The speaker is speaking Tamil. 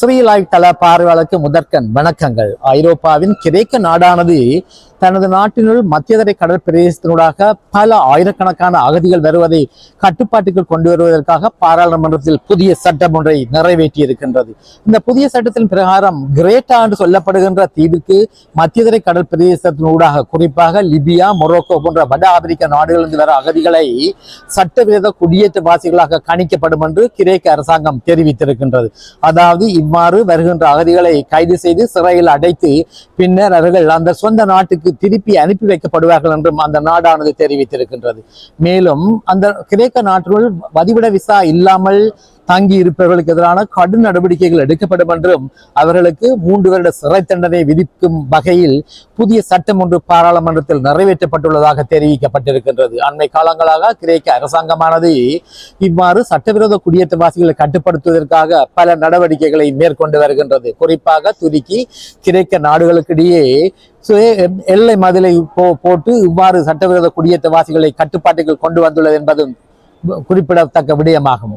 ஸ்ரீலாய் தள பார்வையாளருக்கு முதற்கண் வணக்கங்கள். ஐரோப்பாவின் கிரேக்க நாடானது தனது நாட்டினுள் மத்தியதரை கடற்பிரதேசத்தினூடாக பல ஆயிரக்கணக்கான அகதிகள் வருவதை கட்டுப்பாட்டுக்குள் கொண்டு வருவதற்காக பாராளுமன்றத்தில் புதிய சட்டம் ஒன்றை நிறைவேற்றி இருக்கின்றது இந்த புதிய சட்டத்தின் பிரகாரம் கிரேட்டா என்று சொல்லப்படுகின்ற தீவிற்கு மத்தியதரை கடல் பிரதேசத்தினூடாக குறிப்பாக லிபியா மொரோக்கோ போன்ற வட ஆப்பிரிக்க நாடுகளிலிருந்து வர அகதிகளை சட்டவிரோத குடியேற்றவாசிகளாக கணிக்கப்படும் என்று கிரேக்க அரசாங்கம் தெரிவித்திருக்கின்றது. அதாவது இவ்வாறு வருகின்ற அகதிகளை கைது செய்து சிறையில் அடைத்து பின்னர் அவர்கள் அந்த சொந்த நாட்டுக்கு திருப்பி அனுப்பி வைக்கப்படுவார்கள் என்றும் அந்த நாடானது தெரிவித்திருக்கின்றது. மேலும் அந்த கிரேக்க நாட்டுள் வதிவிட விசா இல்லாமல் தங்கி இருப்பவர்களுக்கு எதிரான கடும் நடவடிக்கைகள் எடுக்கப்படும் என்றும் அவர்களுக்கு மூன்று வருட சிறை தண்டனை விதிக்கும் வகையில் புதிய சட்டம் ஒன்று பாராளுமன்றத்தில் நிறைவேற்றப்பட்டுள்ளதாக தெரிவிக்கப்பட்டிருக்கின்றது. அண்மை காலங்களாக கிரேக்க அரசாங்கமானது இவ்வாறு சட்டவிரோத குடியேற்றவாசிகளை கட்டுப்படுத்துவதற்காக பல நடவடிக்கைகளை மேற்கொண்டு வருகின்றது. குறிப்பாக துருக்கி கிரேக்க நாடுகளுக்கிடையே எல்லை மதிலை போ போட்டு இவ்வாறு சட்டவிரோத குடியேற்றவாசிகளை கட்டுப்பாட்டுக்கு கொண்டு வந்துள்ளது என்பதும் குறிப்பிடத்தக்க விடயமாகும்.